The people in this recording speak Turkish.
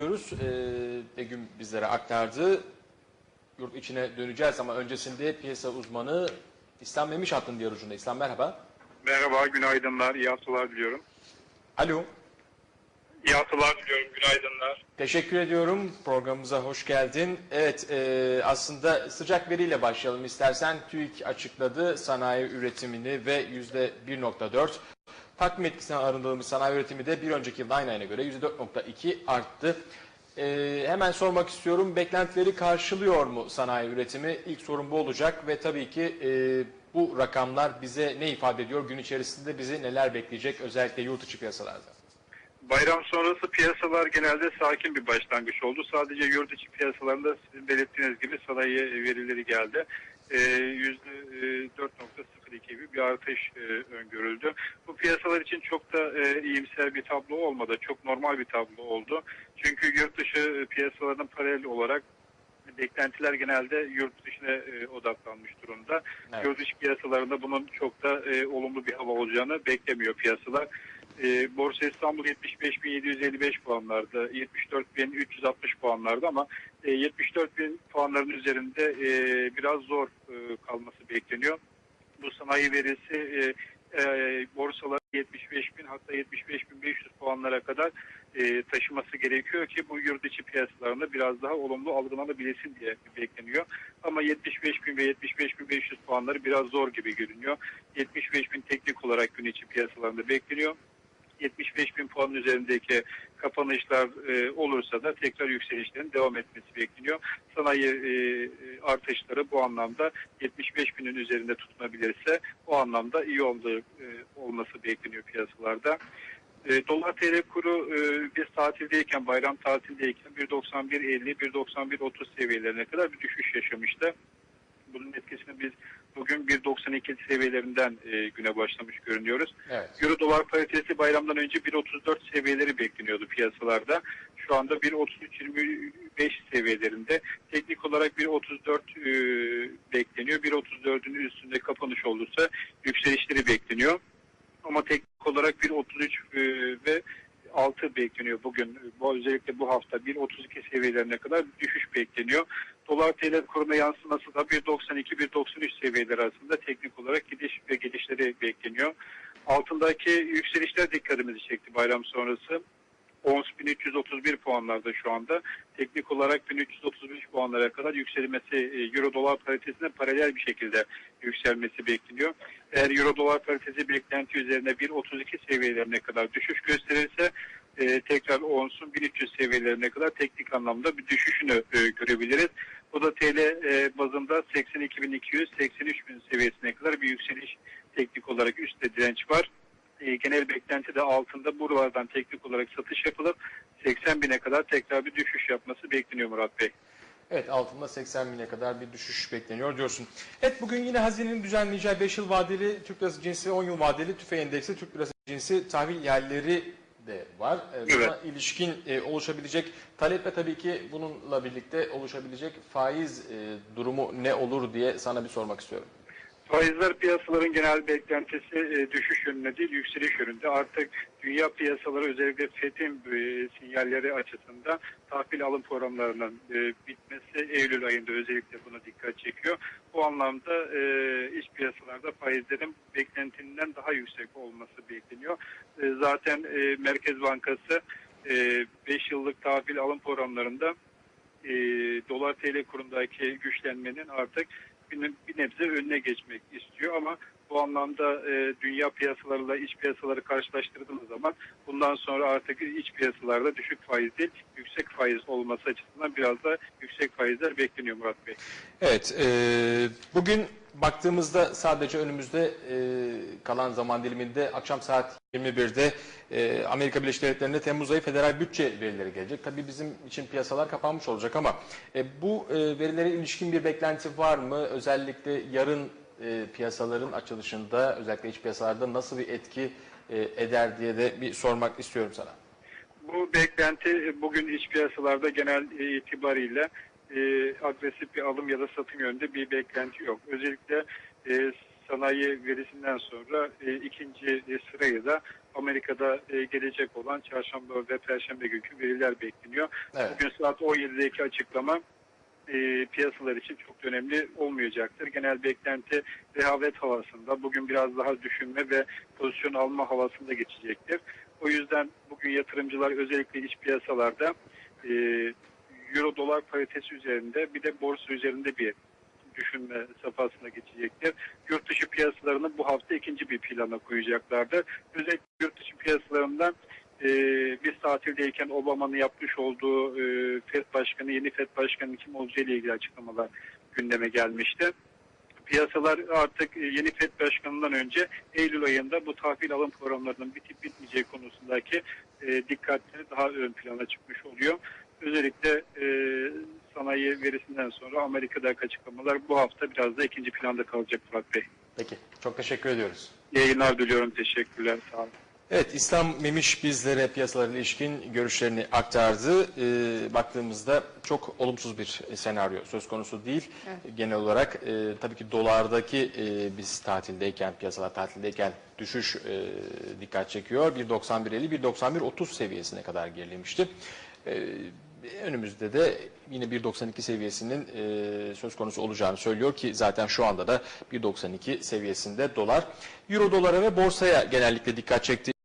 Diyoruz. Ee, Begüm bizlere aktardı. Yurt içine döneceğiz ama öncesinde piyasa uzmanı İslam Memiş hattın diğer ucunda. İslam merhaba. Merhaba, günaydınlar, iyi haftalar diliyorum. Alo. İyi haftalar diliyorum, günaydınlar. Teşekkür ediyorum. Programımıza hoş geldin. Evet e, aslında sıcak veriyle başlayalım istersen. TÜİK açıkladı sanayi üretimini ve %1.4. Takvim etkisinden arındırılmış sanayi üretimi de bir önceki yılın aynı ayına göre %4.2 arttı. E, hemen sormak istiyorum. Beklentileri karşılıyor mu sanayi üretimi? İlk sorum bu olacak ve tabii ki e, bu rakamlar bize ne ifade ediyor? Gün içerisinde bizi neler bekleyecek özellikle yurt içi piyasalarda? Bayram sonrası piyasalar genelde sakin bir başlangıç oldu. Sadece yurt içi piyasalarında sizin belirttiğiniz gibi sanayi verileri geldi. Ee, %4.02 gibi bir artış e, öngörüldü. Bu piyasalar için çok da e, iyimser bir tablo olmadı. Çok normal bir tablo oldu. Çünkü yurt dışı piyasalarının paralel olarak beklentiler genelde yurt dışına e, odaklanmış durumda. Evet. Yurt dışı piyasalarında bunun çok da e, olumlu bir hava olacağını beklemiyor piyasalar. E, Borsa İstanbul 75.755 puanlarda, 74.360 puanlarda ama e, 74.000 puanların üzerinde e, biraz zor e, kalması bekleniyor. Bu sanayi verisi e, e, borsalar 75.000 hatta 75.500 puanlara kadar e, taşıması gerekiyor ki bu yurt içi piyasalarında biraz daha olumlu algılanabilsin diye bekleniyor. Ama 75.000 ve 75.500 puanları biraz zor gibi görünüyor. 75.000 teknik olarak gün içi piyasalarında bekleniyor. 75 bin puanın üzerindeki kapanışlar e, olursa da tekrar yükselişlerin devam etmesi bekleniyor. Sanayi e, artışları bu anlamda 75 binin üzerinde tutunabilirse o anlamda iyi olduğu, e, olması bekleniyor piyasalarda. E, Dolar TL kuru e, biz tatildeyken, bayram tatildeyken 1.91.50, 1.91.30 seviyelerine kadar bir düşüş yaşamıştı. Bunun etkisini biz bugün 1.92 seviyelerinden e, güne başlamış görünüyoruz. Evet. Euro dolar paritesi bayramdan önce 1.34 seviyeleri bekleniyordu piyasalarda. Şu anda 1.33-25 seviyelerinde. Teknik olarak 1.34 e, bekleniyor. 1.34'ün üstünde kapanış olursa yükselişleri bekleniyor. Ama teknik olarak 1.33 e, ve 6 bekleniyor bugün. Bu özellikle bu hafta 1.32 seviyelerine kadar düşüş bekleniyor. Dolar TL kuruna yansıması da 1.92-1.93 seviyeleri arasında teknik olarak gidiş ve gelişleri bekleniyor. Altındaki yükselişler dikkatimizi çekti bayram sonrası. Ons 1331 puanlarda şu anda. Teknik olarak 1335 puanlara kadar yükselmesi e, Euro dolar paritesine paralel bir şekilde yükselmesi bekleniyor. Eğer Euro dolar paritesi beklenti üzerine 1.32 seviyelerine kadar düşüş gösterirse e, tekrar onsun 1300 seviyelerine kadar teknik anlamda bir düşüşünü e, görebiliriz. Bu da TL e, bazında 82.200 83.000 seviyesine kadar bir yükseliş teknik olarak üstte direnç var. Beklenti de altında buralardan teknik olarak satış yapılıp 80 bine kadar tekrar bir düşüş yapması bekleniyor Murat Bey. Evet altında 80 bine kadar bir düşüş bekleniyor diyorsun. Evet bugün yine hazinenin düzenleyeceği 5 yıl vadeli Türk lirası cinsi 10 yıl vadeli tüfe endeksi Türk lirası cinsi tahvil yerleri de var. Ee, Buna Evet. ilişkin e, oluşabilecek talep ve tabii ki bununla birlikte oluşabilecek faiz e, durumu ne olur diye sana bir sormak istiyorum. Faizler piyasaların genel beklentisi e, düşüş yönünde değil yükseliş yönünde. Artık dünya piyasaları özellikle FED'in e, sinyalleri açısından tahvil alım programlarının e, bitmesi Eylül ayında özellikle buna dikkat çekiyor. Bu anlamda e, iç piyasalarda faizlerin beklentinden daha yüksek olması bekleniyor. E, zaten Merkez Bankası 5 yıllık tahvil alım programlarında dolar TL kurundaki güçlenmenin artık bir, nebze önüne geçmek istiyor ama bu anlamda e, dünya piyasalarıyla iç piyasaları karşılaştırdığımız zaman bundan sonra artık iç piyasalarda düşük faiz değil yüksek faiz olması açısından biraz da yüksek faizler bekleniyor Murat Bey. Evet, e, bugün baktığımızda sadece önümüzde e, kalan zaman diliminde akşam saat 21'de e, Amerika Birleşik Devletleri'nde Temmuz ayı federal bütçe verileri gelecek. Tabii bizim için piyasalar kapanmış olacak ama e, bu e, verilere ilişkin bir beklenti var mı? Özellikle yarın e, piyasaların açılışında, özellikle iç piyasalarda nasıl bir etki e, eder diye de bir sormak istiyorum sana. Bu beklenti bugün iç piyasalarda genel itibariyle e, agresif bir alım ya da satım yönünde bir beklenti yok. Özellikle e, sanayi verisinden sonra e, ikinci e, sırayı da Amerika'da e, gelecek olan çarşamba ve perşembe günkü veriler bekleniyor. Evet. Bugün saat 17'deki açıklama e, piyasalar için çok önemli olmayacaktır. Genel beklenti rehavet havasında, bugün biraz daha düşünme ve pozisyon alma havasında geçecektir. O yüzden bugün yatırımcılar özellikle iç piyasalarda e, euro dolar paritesi üzerinde bir de borsa üzerinde bir düşünme safhasına geçecektir. Yurt dışı piyasalarını bu hafta ikinci bir plana koyacaklardır. Özellikle yurt dışı piyasalarında e, biz tatildeyken Obama'nın yapmış olduğu e, FED Başkanı, yeni FED Başkanı kim olacağı ile ilgili açıklamalar gündeme gelmişti. Piyasalar artık e, yeni FED Başkanı'ndan önce Eylül ayında bu tahvil alım programlarının bitip bitmeyeceği konusundaki e, dikkatleri daha ön plana çıkmış oluyor. Özellikle e, sanayi verisinden sonra Amerika'daki açıklamalar bu hafta biraz da ikinci planda kalacak Murat Bey. Peki. Çok teşekkür ediyoruz. İyi yayınlar diliyorum. Teşekkürler. Sağ olun. Evet, İslam Memiş bizlere piyasalarla ilişkin görüşlerini aktardı. Ee, baktığımızda çok olumsuz bir senaryo söz konusu değil. Genel olarak e, tabii ki dolardaki e, biz tatildeyken, piyasalar tatildeyken düşüş e, dikkat çekiyor. 1.91.50, 1.91.30 seviyesine kadar gerilemişti. E, önümüzde de yine 1.92 seviyesinin e, söz konusu olacağını söylüyor ki zaten şu anda da 1.92 seviyesinde dolar. Euro dolara ve borsaya genellikle dikkat çekti